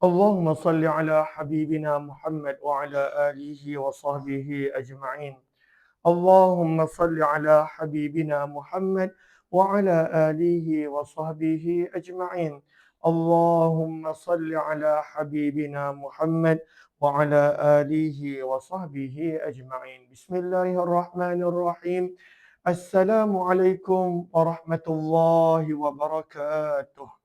اللهم صل على حبيبنا محمد وعلى آله وصحبه أجمعين. اللهم صل على حبيبنا محمد وعلى آله وصحبه أجمعين. اللهم صل على حبيبنا محمد وعلى آله وصحبه أجمعين. بسم الله الرحمن الرحيم. السلام عليكم ورحمة الله وبركاته.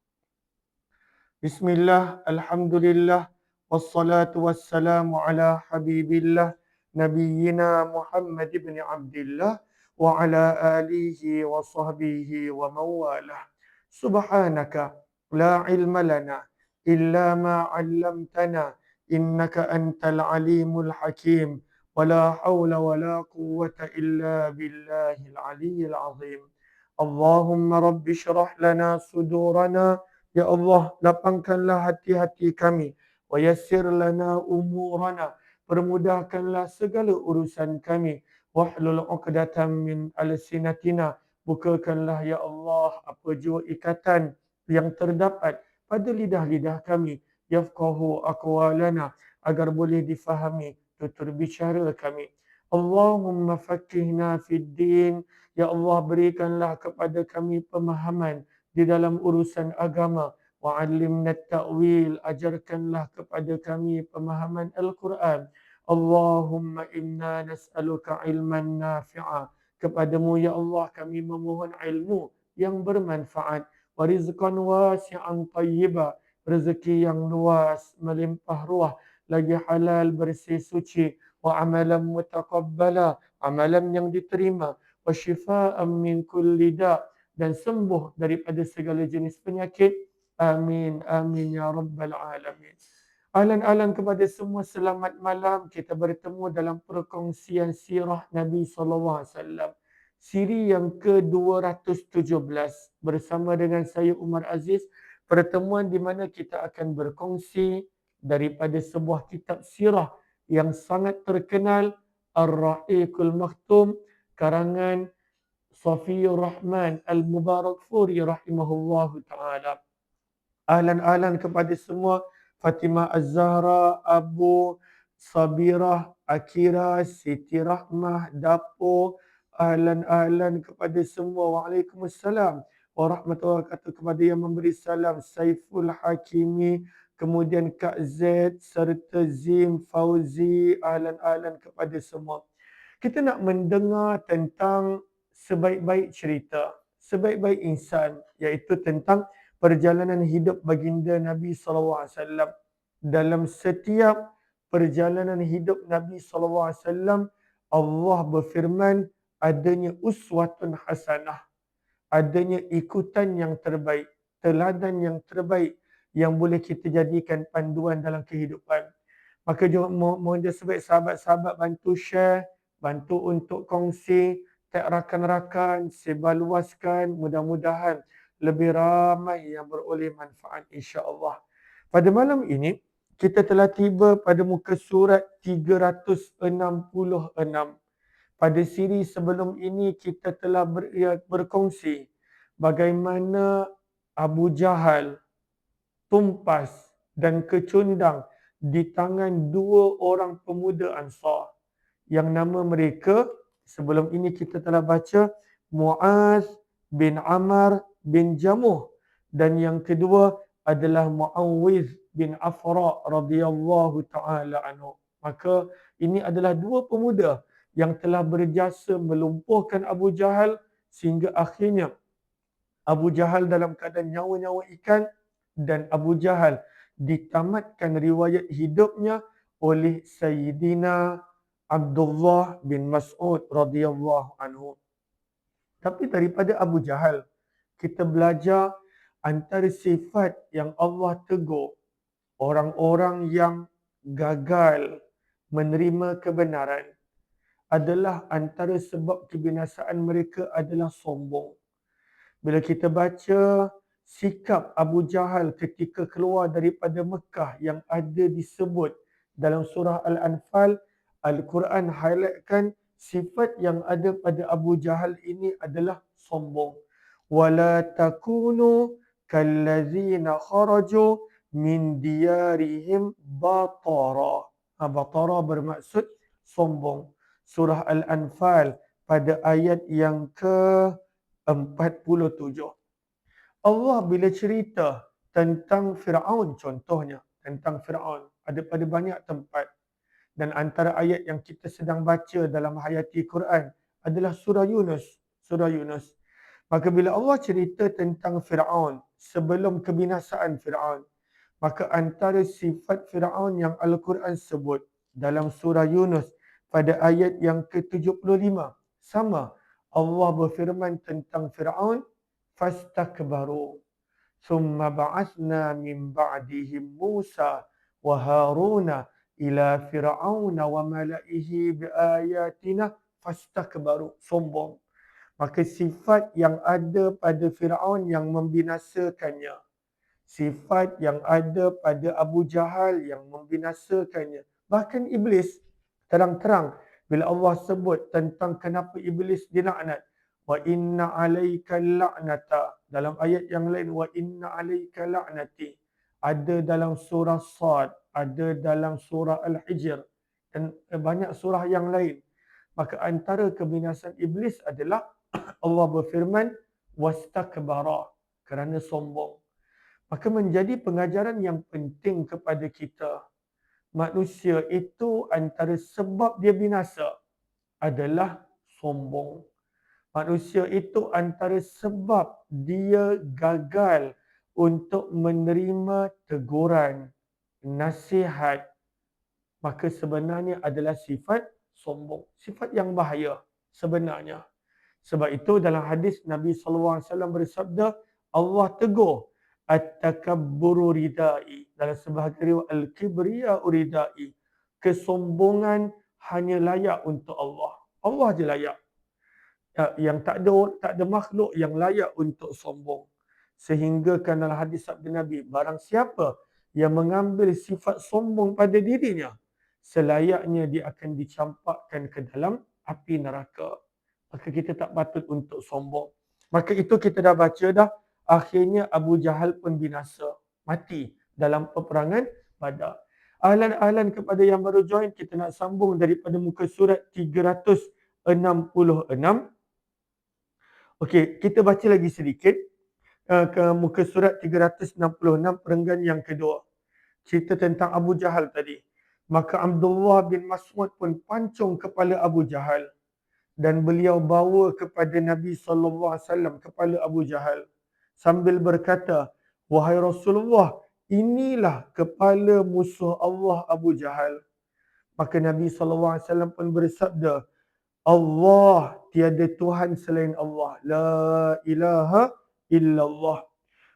بسم الله الحمد لله والصلاة والسلام على حبيب الله نبينا محمد بن عبد الله وعلى آله وصحبه ومن والاه سبحانك لا علم لنا إلا ما علمتنا إنك أنت العليم الحكيم ولا حول ولا قوة إلا بالله العلي العظيم اللهم رب اشرح لنا صدورنا Ya Allah, lapangkanlah hati-hati kami. Wa yassir lana umurana. Permudahkanlah segala urusan kami. Wahlul uqdatan min alsinatina. Bukakanlah ya Allah apa jua ikatan yang terdapat pada lidah-lidah kami. Yafqahu aqwalana agar boleh difahami tutur bicara kami. Allahumma fakihna fid din. Ya Allah berikanlah kepada kami pemahaman di dalam urusan agama wa alimna ta'wil ajarkanlah kepada kami pemahaman al-Quran. Allahumma inna nas'aluka ilman nafi'a. Kepadamu ya Allah kami memohon ilmu yang bermanfaat. Wa rizqan wasi'an tayyiba. Rezeki yang luas melimpah ruah lagi halal bersih suci. Wa amalan mutaqabbala amalan yang diterima. Wa shifaan min kulli da' dan sembuh daripada segala jenis penyakit. Amin. Amin. Ya Rabbal Alamin. Ahlan-ahlan kepada semua selamat malam. Kita bertemu dalam perkongsian sirah Nabi SAW. Siri yang ke-217 bersama dengan saya Umar Aziz. Pertemuan di mana kita akan berkongsi daripada sebuah kitab sirah yang sangat terkenal Ar-Ra'iqul Maktum karangan Safiyur Rahman Al-Mubarak Furi rahimahullah ta'ala. Ahlan-ahlan kepada semua Fatimah Az-Zahra, Abu Sabirah, Akira, Siti Rahmah, Dapo, ahlan-ahlan kepada semua. Waalaikumsalam warahmatullahi wabarakatuh kepada yang memberi salam Saiful Hakimi, kemudian Kak Z serta Zim Fauzi, ahlan-ahlan kepada semua. Kita nak mendengar tentang sebaik-baik cerita, sebaik-baik insan iaitu tentang perjalanan hidup baginda Nabi SAW. Dalam setiap perjalanan hidup Nabi SAW, Allah berfirman adanya uswatun hasanah. Adanya ikutan yang terbaik, teladan yang terbaik yang boleh kita jadikan panduan dalam kehidupan. Maka mohon dia sebaik sahabat-sahabat bantu share, bantu untuk kongsi, tag rakan-rakan, sebarluaskan, mudah-mudahan lebih ramai yang beroleh manfaat insya-Allah. Pada malam ini kita telah tiba pada muka surat 366. Pada siri sebelum ini kita telah ber, ya, berkongsi bagaimana Abu Jahal tumpas dan kecundang di tangan dua orang pemuda Ansar yang nama mereka sebelum ini kita telah baca Muaz bin Amr bin Jamuh dan yang kedua adalah Muawiz bin Afra radhiyallahu taala anhu. Maka ini adalah dua pemuda yang telah berjasa melumpuhkan Abu Jahal sehingga akhirnya Abu Jahal dalam keadaan nyawa-nyawa ikan dan Abu Jahal ditamatkan riwayat hidupnya oleh Sayyidina Abdullah bin Mas'ud radhiyallahu anhu. Tapi daripada Abu Jahal, kita belajar antara sifat yang Allah tegur orang-orang yang gagal menerima kebenaran adalah antara sebab kebinasaan mereka adalah sombong. Bila kita baca sikap Abu Jahal ketika keluar daripada Mekah yang ada disebut dalam surah Al-Anfal, Al-Quran highlightkan sifat yang ada pada Abu Jahal ini adalah sombong. Wala takunu kallazina kharaju min diyarihim batara. Ha, batara bermaksud sombong. Surah Al-Anfal pada ayat yang ke-47. Allah bila cerita tentang Fir'aun contohnya. Tentang Fir'aun. Ada pada banyak tempat Dan antara ayat yang kita sedang baca dalam hayati Quran adalah surah Yunus. Surah Yunus. Maka bila Allah cerita tentang Fir'aun sebelum kebinasaan Fir'aun. Maka antara sifat Fir'aun yang Al-Quran sebut dalam surah Yunus pada ayat yang ke-75. Sama. Allah berfirman tentang Fir'aun. Fastakbaru. ثم بعثنا من بعدهم موسى وهارون ila fir'auna wa mala'ihi bi ayatina fastakbaru sombong. Maka sifat yang ada pada Firaun yang membinasakannya. Sifat yang ada pada Abu Jahal yang membinasakannya. Bahkan iblis terang-terang bila Allah sebut tentang kenapa iblis dilaknat wa inna alayka la'nata dalam ayat yang lain wa inna alayka la'nati ada dalam surah Sad ada dalam surah Al-Hijr dan banyak surah yang lain. Maka antara kebinasan iblis adalah Allah berfirman wastakbara kerana sombong. Maka menjadi pengajaran yang penting kepada kita manusia itu antara sebab dia binasa adalah sombong. Manusia itu antara sebab dia gagal untuk menerima teguran, nasihat, maka sebenarnya adalah sifat sombong. Sifat yang bahaya sebenarnya. Sebab itu dalam hadis Nabi SAW bersabda, Allah tegur at-takabburu ridai dalam sebahagian riwayat al-kibriya uridai kesombongan hanya layak untuk Allah Allah je layak Ya, yang tak ada tak ada makhluk yang layak untuk sombong sehingga kan dalam hadis sabda Nabi barang siapa yang mengambil sifat sombong pada dirinya selayaknya dia akan dicampakkan ke dalam api neraka. Maka kita tak patut untuk sombong. Maka itu kita dah baca dah. Akhirnya Abu Jahal pun binasa. Mati dalam peperangan Badar. Ahlan-ahlan kepada yang baru join kita nak sambung daripada muka surat 366 Okey, kita baca lagi sedikit ke muka surat 366 perenggan yang kedua. Cerita tentang Abu Jahal tadi. Maka Abdullah bin Mas'ud pun pancung kepala Abu Jahal dan beliau bawa kepada Nabi sallallahu alaihi wasallam kepala Abu Jahal sambil berkata, "Wahai Rasulullah, inilah kepala musuh Allah Abu Jahal." Maka Nabi sallallahu alaihi wasallam pun bersabda, Allah tiada Tuhan selain Allah. La ilaha illallah.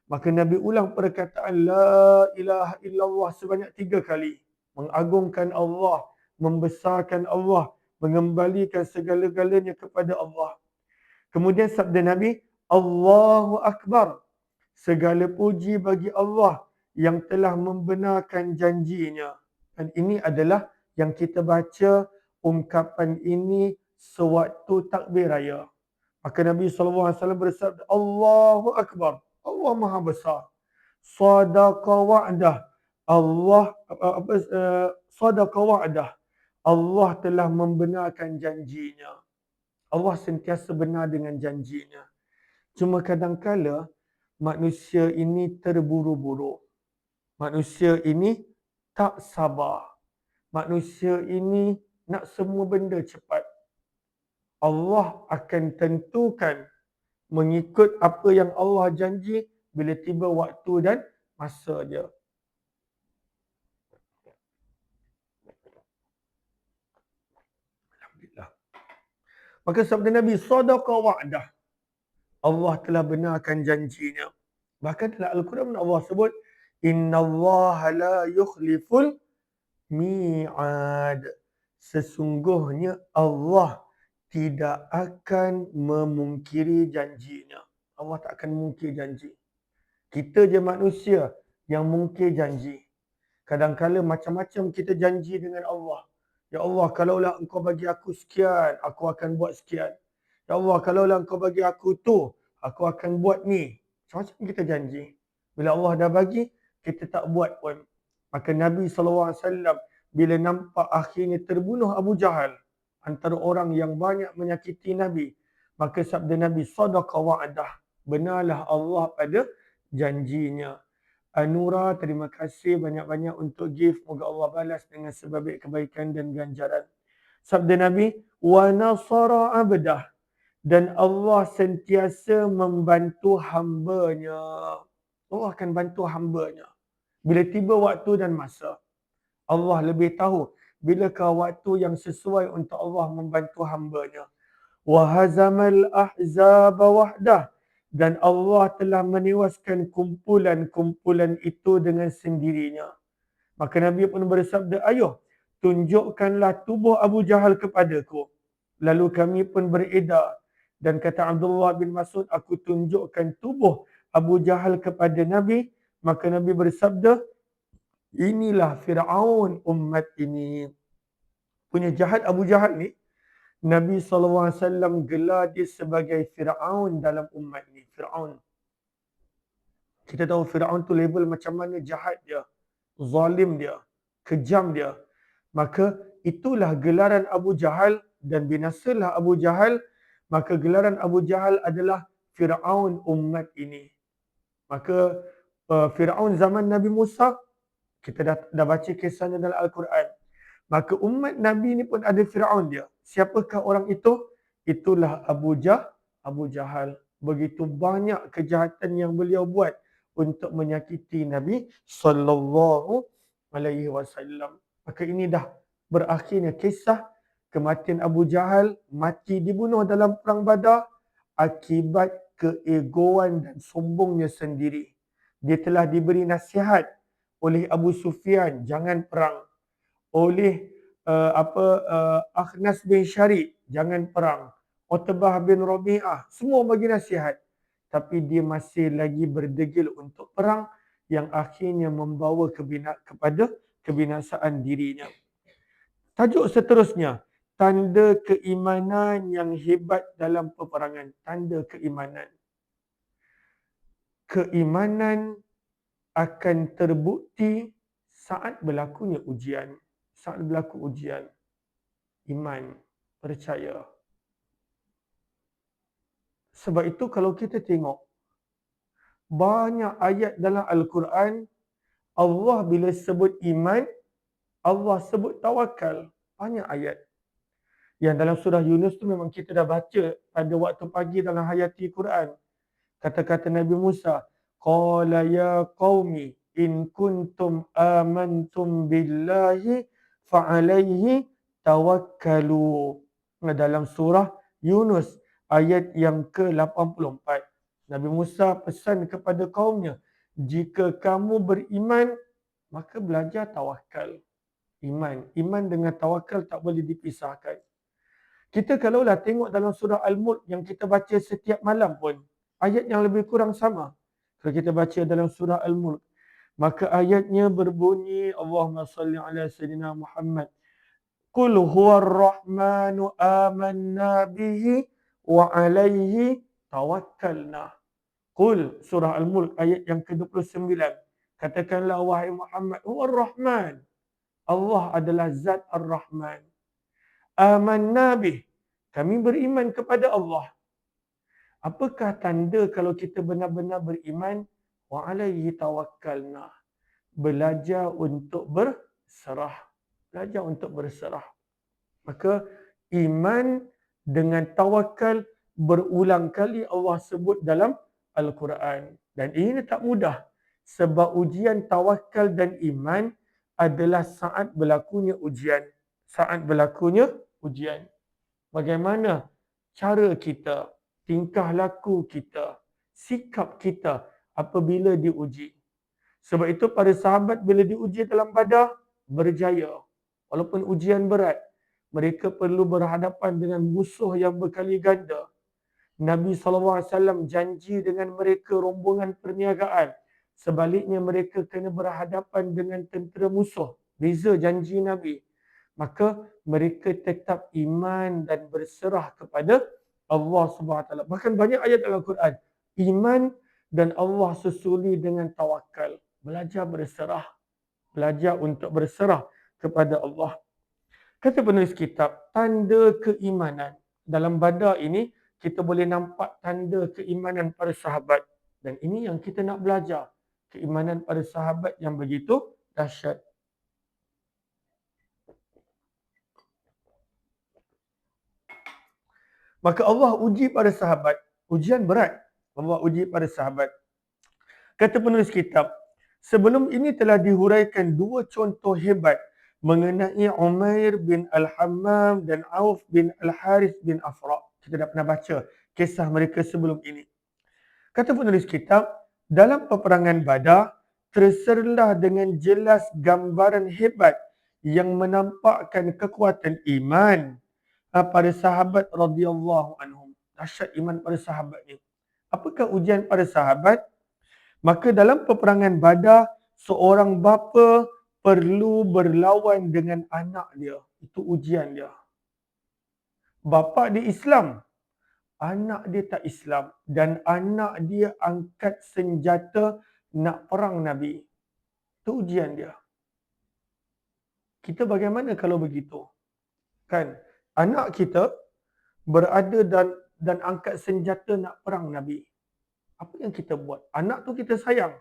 Maka Nabi ulang perkataan La ilaha illallah sebanyak tiga kali. Mengagungkan Allah, membesarkan Allah, mengembalikan segala-galanya kepada Allah. Kemudian sabda Nabi, Allahu Akbar. Segala puji bagi Allah yang telah membenarkan janjinya. Dan ini adalah yang kita baca ungkapan ini sewaktu takbir raya. Maka Nabi SAW bersabda, Allahu Akbar. Allah Maha Besar. Sadaqa wa'dah. Allah, apa, uh, sadaqa wa'dah. Allah telah membenarkan janjinya. Allah sentiasa benar dengan janjinya. Cuma kadang-kala manusia ini terburu-buru. Manusia ini tak sabar. Manusia ini nak semua benda cepat. Allah akan tentukan mengikut apa yang Allah janji bila tiba waktu dan masa dia. Alhamdulillah. Maka sabda Nabi, sadaqa wa'dah. Allah telah benarkan janjinya. Bahkan dalam Al-Quran Allah sebut, Inna Allah la yukhliful mi'ad. Sesungguhnya Allah tidak akan memungkiri janjinya. Allah tak akan mungkir janji. Kita je manusia yang mungkir janji. Kadang-kadang macam-macam kita janji dengan Allah. Ya Allah, kalaulah engkau bagi aku sekian, aku akan buat sekian. Ya Allah, kalaulah engkau bagi aku tu, aku akan buat ni. Macam-macam kita janji. Bila Allah dah bagi, kita tak buat pun. Maka Nabi SAW bila nampak akhirnya terbunuh Abu Jahal antara orang yang banyak menyakiti Nabi. Maka sabda Nabi, Sadaqa wa'adah. Benarlah Allah pada janjinya. Anura, terima kasih banyak-banyak untuk gift. Moga Allah balas dengan sebabit kebaikan dan ganjaran. Sabda Nabi, Wa nasara abdah. Dan Allah sentiasa membantu hambanya. Allah akan bantu hambanya. Bila tiba waktu dan masa. Allah lebih tahu bilakah waktu yang sesuai untuk Allah membantu hambanya. Wahazamal ahzaba wahdah. Dan Allah telah menewaskan kumpulan-kumpulan itu dengan sendirinya. Maka Nabi pun bersabda, ayuh tunjukkanlah tubuh Abu Jahal kepadaku. Lalu kami pun beredar. Dan kata Abdullah bin Masud, aku tunjukkan tubuh Abu Jahal kepada Nabi. Maka Nabi bersabda, inilah Fir'aun umat ini. Punya jahat Abu Jahal ni, Nabi SAW gelar dia sebagai Fir'aun dalam umat ni. Fir'aun. Kita tahu Fir'aun tu label macam mana jahat dia. Zalim dia. Kejam dia. Maka itulah gelaran Abu Jahal dan binasalah Abu Jahal. Maka gelaran Abu Jahal adalah Fir'aun umat ini. Maka uh, Fir'aun zaman Nabi Musa, kita dah, dah baca kisahnya dalam Al-Quran. Maka umat Nabi ni pun ada Fir'aun dia. Siapakah orang itu? Itulah Abu Jah, Abu Jahal. Begitu banyak kejahatan yang beliau buat untuk menyakiti Nabi sallallahu alaihi wasallam. Maka ini dah berakhirnya kisah kematian Abu Jahal mati dibunuh dalam perang Badar akibat keegoan dan sombongnya sendiri. Dia telah diberi nasihat oleh Abu Sufyan jangan perang. Oleh uh, apa uh, Akhnas bin Syari jangan perang. Utbah bin Rabi'ah semua bagi nasihat. Tapi dia masih lagi berdegil untuk perang yang akhirnya membawa kebina kepada kebinasaan dirinya. Tajuk seterusnya tanda keimanan yang hebat dalam peperangan. Tanda keimanan. Keimanan akan terbukti saat berlakunya ujian. Saat berlaku ujian. Iman percaya. Sebab itu kalau kita tengok banyak ayat dalam al-Quran Allah bila sebut iman Allah sebut tawakal. Banyak ayat. Yang dalam surah Yunus tu memang kita dah baca pada waktu pagi dalam hayati Quran. Kata-kata Nabi Musa qala ya qaumi in kuntum amantum billahi fa'alaihi tawakkalu. Dalam surah Yunus ayat yang ke-84. Nabi Musa pesan kepada kaumnya, jika kamu beriman, maka belajar tawakal. Iman. Iman dengan tawakal tak boleh dipisahkan. Kita kalaulah tengok dalam surah Al-Mulk yang kita baca setiap malam pun, ayat yang lebih kurang sama. Kalau kita baca dalam surah Al-Mulk, Maka ayatnya berbunyi Allahumma salli ala sayyidina Muhammad. Qul huwa ar-Rahmanu amanna bihi wa alaihi tawakkalna. Qul surah Al-Mulk ayat yang ke-29. Katakanlah wahai Muhammad, huwa ar-Rahman. Allah adalah zat ar-Rahman. Amanna bih. Kami beriman kepada Allah. Apakah tanda kalau kita benar-benar beriman? wa alaihi tawakkalna. Belajar untuk berserah. Belajar untuk berserah. Maka iman dengan tawakal berulang kali Allah sebut dalam al-Quran. Dan ini tak mudah. Sebab ujian tawakal dan iman adalah saat berlakunya ujian. Saat berlakunya ujian. Bagaimana cara kita tingkah laku kita sikap kita apabila diuji. Sebab itu para sahabat bila diuji dalam badar, berjaya. Walaupun ujian berat, mereka perlu berhadapan dengan musuh yang berkali ganda. Nabi SAW janji dengan mereka rombongan perniagaan. Sebaliknya mereka kena berhadapan dengan tentera musuh. Beza janji Nabi. Maka mereka tetap iman dan berserah kepada Allah SWT. Bahkan banyak ayat dalam Quran. Iman dan Allah susuli dengan tawakal. Belajar berserah. Belajar untuk berserah kepada Allah. Kata penulis kitab, tanda keimanan. Dalam badar ini, kita boleh nampak tanda keimanan para sahabat. Dan ini yang kita nak belajar. Keimanan para sahabat yang begitu dahsyat. Maka Allah uji pada sahabat. Ujian berat. Allah uji pada sahabat. Kata penulis kitab, sebelum ini telah dihuraikan dua contoh hebat mengenai Umair bin Al-Hammam dan Auf bin Al-Harith bin Afra. Kita dah pernah baca kisah mereka sebelum ini. Kata penulis kitab, dalam peperangan Badar terserlah dengan jelas gambaran hebat yang menampakkan kekuatan iman pada sahabat radhiyallahu anhum. Dahsyat iman pada sahabat ni. Apakah ujian pada sahabat? Maka dalam peperangan Badar seorang bapa perlu berlawan dengan anak dia. Itu ujian dia. Bapa dia Islam. Anak dia tak Islam. Dan anak dia angkat senjata nak perang Nabi. Itu ujian dia. Kita bagaimana kalau begitu? Kan? Anak kita berada dan dan angkat senjata nak perang Nabi. Apa yang kita buat? Anak tu kita sayang.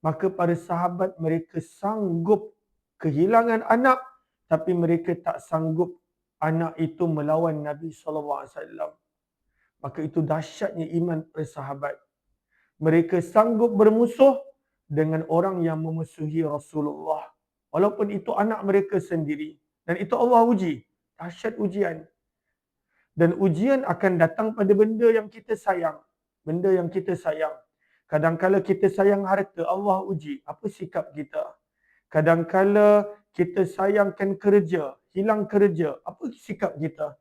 Maka para sahabat mereka sanggup kehilangan anak tapi mereka tak sanggup anak itu melawan Nabi wasallam. Maka itu dahsyatnya iman para sahabat. Mereka sanggup bermusuh dengan orang yang memusuhi Rasulullah. Walaupun itu anak mereka sendiri. Dan itu Allah uji dahsyat ujian dan ujian akan datang pada benda yang kita sayang benda yang kita sayang Kadangkala kita sayang harta, Allah uji. Apa sikap kita? Kadangkala kita sayangkan kerja, hilang kerja. Apa sikap kita?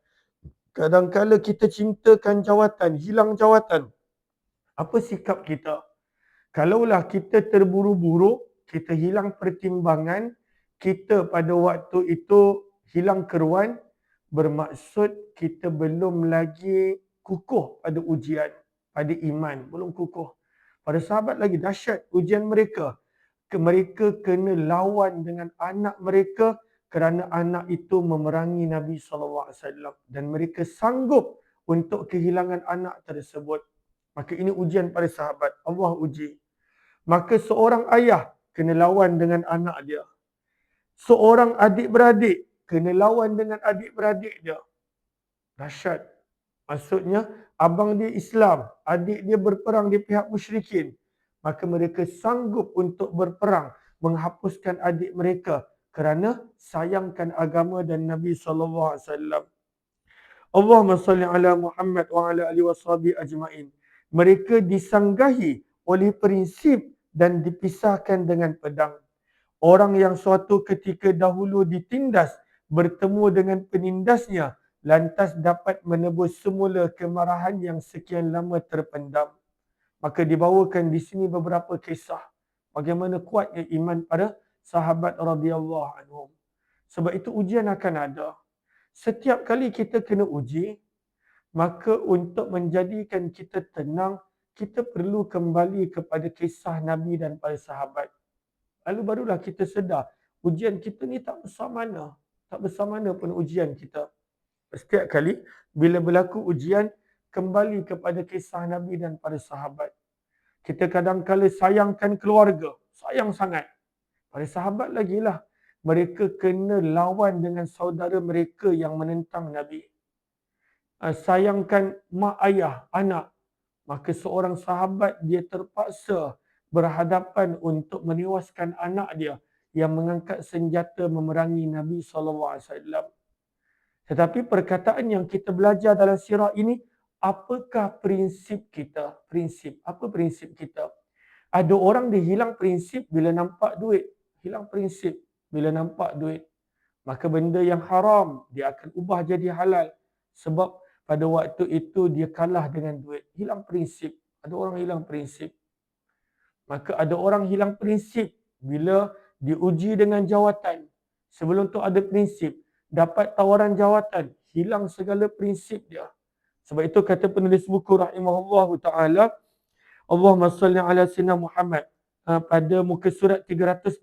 Kadangkala kita cintakan jawatan, hilang jawatan. Apa sikap kita? Kalaulah kita terburu-buru, kita hilang pertimbangan, kita pada waktu itu hilang keruan, bermaksud kita belum lagi kukuh pada ujian, pada iman, belum kukuh. Pada sahabat lagi dahsyat ujian mereka. Mereka kena lawan dengan anak mereka kerana anak itu memerangi Nabi SAW. Dan mereka sanggup untuk kehilangan anak tersebut. Maka ini ujian pada sahabat. Allah uji. Maka seorang ayah kena lawan dengan anak dia. Seorang adik-beradik kena lawan dengan adik-beradik dia. Dahsyat. Maksudnya abang dia Islam, adik dia berperang di pihak musyrikin. Maka mereka sanggup untuk berperang menghapuskan adik mereka kerana sayangkan agama dan Nabi wasallam. Allahumma salli ala Muhammad wa ala alihi washabi ajmain. Mereka disanggahi oleh prinsip dan dipisahkan dengan pedang. Orang yang suatu ketika dahulu ditindas bertemu dengan penindasnya lantas dapat menebus semula kemarahan yang sekian lama terpendam. Maka dibawakan di sini beberapa kisah bagaimana kuatnya iman pada sahabat radhiyallahu anhum. Sebab itu ujian akan ada. Setiap kali kita kena uji, maka untuk menjadikan kita tenang, kita perlu kembali kepada kisah Nabi dan para sahabat. Lalu barulah kita sedar, ujian kita ni tak besar mana. Tak besar mana pun ujian kita setiap kali bila berlaku ujian kembali kepada kisah Nabi dan para sahabat. Kita kadang-kala sayangkan keluarga, sayang sangat. Para sahabat lagi lah. Mereka kena lawan dengan saudara mereka yang menentang Nabi. Ah, sayangkan mak ayah, anak. Maka seorang sahabat dia terpaksa berhadapan untuk menewaskan anak dia yang mengangkat senjata memerangi Nabi SAW. Tetapi perkataan yang kita belajar dalam sirah ini, apakah prinsip kita? Prinsip. Apa prinsip kita? Ada orang dia hilang prinsip bila nampak duit. Hilang prinsip bila nampak duit. Maka benda yang haram, dia akan ubah jadi halal. Sebab pada waktu itu dia kalah dengan duit. Hilang prinsip. Ada orang hilang prinsip. Maka ada orang hilang prinsip bila diuji dengan jawatan. Sebelum tu ada prinsip dapat tawaran jawatan, hilang segala prinsip dia. Sebab itu kata penulis buku rahimahullah taala, Allahumma salli ala sayyidina Muhammad uh, pada muka surat 366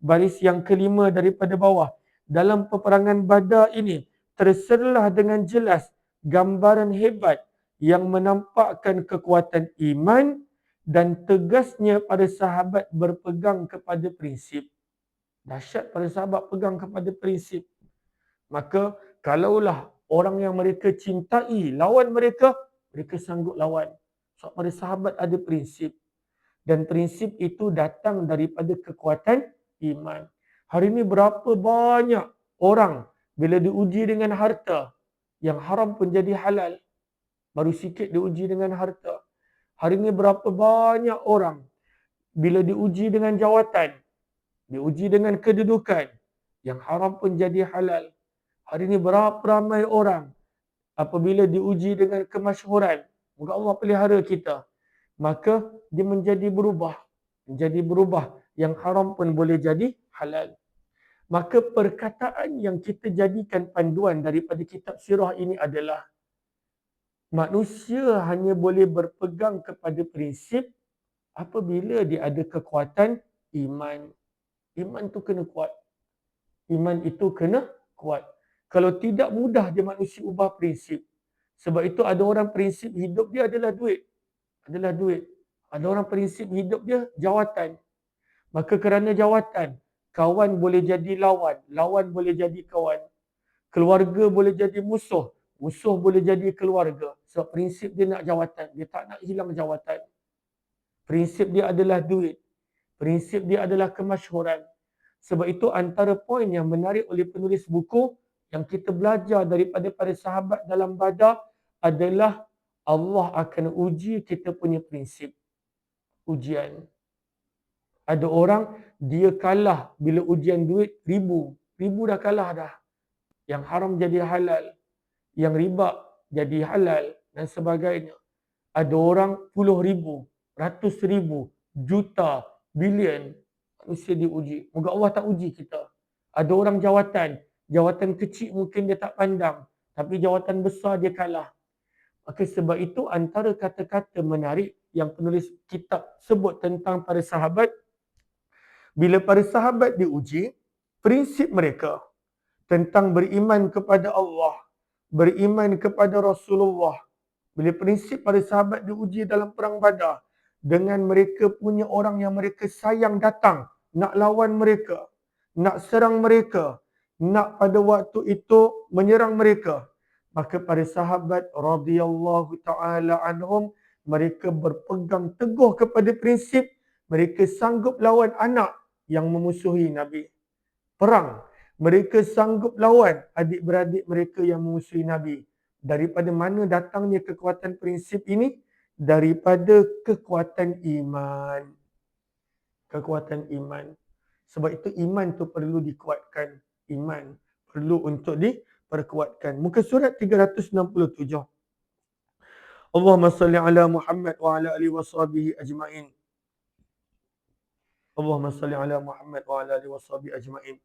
baris yang kelima daripada bawah. Dalam peperangan Badar ini terserlah dengan jelas gambaran hebat yang menampakkan kekuatan iman dan tegasnya para sahabat berpegang kepada prinsip. Dahsyat para sahabat pegang kepada prinsip. Maka kalaulah orang yang mereka cintai lawan mereka, mereka sanggup lawan. Sebab para sahabat ada prinsip. Dan prinsip itu datang daripada kekuatan iman. Hari ini berapa banyak orang bila diuji dengan harta yang haram pun jadi halal. Baru sikit diuji dengan harta. Hari ini berapa banyak orang bila diuji dengan jawatan, diuji dengan kedudukan yang haram pun jadi halal. Hari ini berapa ramai orang apabila diuji dengan kemasyhuran, moga Allah pelihara kita, maka dia menjadi berubah. Menjadi berubah. Yang haram pun boleh jadi halal. Maka perkataan yang kita jadikan panduan daripada kitab sirah ini adalah manusia hanya boleh berpegang kepada prinsip apabila dia ada kekuatan iman. Iman tu kena kuat. Iman itu kena kuat. Kalau tidak mudah dia manusia ubah prinsip. Sebab itu ada orang prinsip hidup dia adalah duit. Adalah duit. Ada orang prinsip hidup dia jawatan. Maka kerana jawatan, kawan boleh jadi lawan. Lawan boleh jadi kawan. Keluarga boleh jadi musuh. Musuh boleh jadi keluarga. Sebab prinsip dia nak jawatan. Dia tak nak hilang jawatan. Prinsip dia adalah duit. Prinsip dia adalah kemasyhuran. Sebab itu antara poin yang menarik oleh penulis buku yang kita belajar daripada para sahabat dalam badar adalah Allah akan uji kita punya prinsip. Ujian. Ada orang dia kalah bila ujian duit ribu. Ribu dah kalah dah. Yang haram jadi halal. Yang riba jadi halal dan sebagainya. Ada orang puluh ribu, ratus ribu, juta, bilion. Manusia diuji. Moga Allah tak uji kita. Ada orang jawatan, Jawatan kecil mungkin dia tak pandang. Tapi jawatan besar dia kalah. Maka sebab itu antara kata-kata menarik yang penulis kitab sebut tentang para sahabat. Bila para sahabat diuji, prinsip mereka tentang beriman kepada Allah, beriman kepada Rasulullah. Bila prinsip para sahabat diuji dalam perang badar, dengan mereka punya orang yang mereka sayang datang, nak lawan mereka, nak serang mereka, nak pada waktu itu menyerang mereka maka para sahabat radhiyallahu taala anhum mereka berpegang teguh kepada prinsip mereka sanggup lawan anak yang memusuhi nabi. Perang mereka sanggup lawan adik-beradik mereka yang memusuhi nabi daripada mana datangnya kekuatan prinsip ini daripada kekuatan iman kekuatan iman sebab itu iman tu perlu dikuatkan iman perlu untuk diperkuatkan. Muka surat 367. Allahumma salli ala Muhammad wa ala wa sahbihi ajma'in. Allahumma salli ala Muhammad wa ala wa sahbihi ajma'in.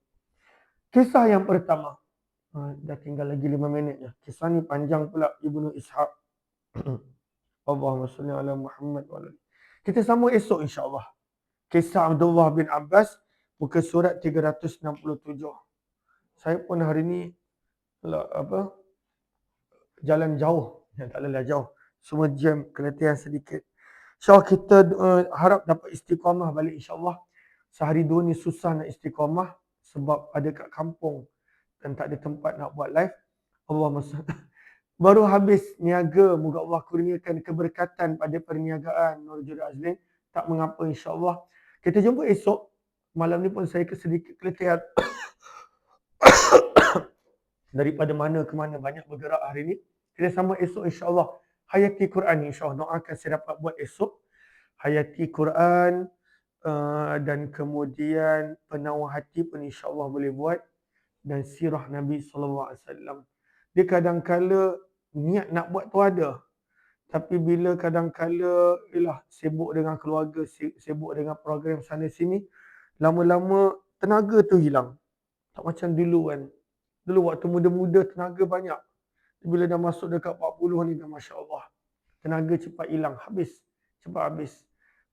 Kisah yang pertama. Ha, dah tinggal lagi lima minit ya. Kisah ni panjang pula Ibnu Ishaq. Allahumma salli ala Muhammad wa ala Kita sambung esok insya-Allah. Kisah Abdullah bin Abbas muka surat 367 saya pun hari ni lah, apa jalan jauh. Yang tak lelah jauh. Semua jam keletihan sedikit. insyaAllah kita uh, harap dapat istiqamah balik insyaAllah. Sehari dua ni susah nak istiqamah sebab ada kat kampung dan tak ada tempat nak buat live Allah masa baru habis niaga moga Allah kurniakan keberkatan pada perniagaan Nur Jura Azlin tak mengapa insyaAllah kita jumpa esok malam ni pun saya kesedikit keletihan daripada mana ke mana banyak bergerak hari ini. Kita sama esok insyaAllah hayati Quran insyaAllah. Doakan saya dapat buat esok. Hayati Quran uh, dan kemudian penawar hati pun insyaAllah boleh buat. Dan sirah Nabi SAW. Dia kadang-kala niat nak buat tu ada. Tapi bila kadang-kala ialah sibuk dengan keluarga, sibuk dengan program sana sini, lama-lama tenaga tu hilang. Tak macam dulu kan. Dulu waktu muda-muda tenaga banyak. Bila dah masuk dekat 40 ni dah Masya Allah. Tenaga cepat hilang. Habis. Cepat habis.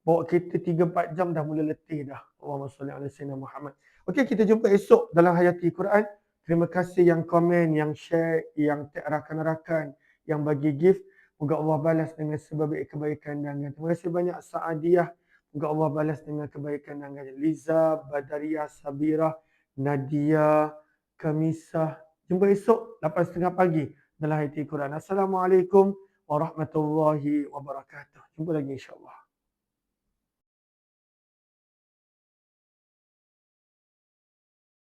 Bawa kita 3-4 jam dah mula letih dah. Allahumma salli ala sayyidina Muhammad. Okey, kita jumpa esok dalam Hayati Quran. Terima kasih yang komen, yang share, yang tag rakan-rakan, yang bagi gift. Moga Allah balas dengan sebaik kebaikan dan terima kasih banyak Saadiah. Moga Allah balas dengan kebaikan dan Liza, Badaria, Sabira, Nadia, Kamisah. Jumpa esok 8.30 pagi dalam Hayati Quran. Assalamualaikum warahmatullahi wabarakatuh. Jumpa lagi insyaAllah.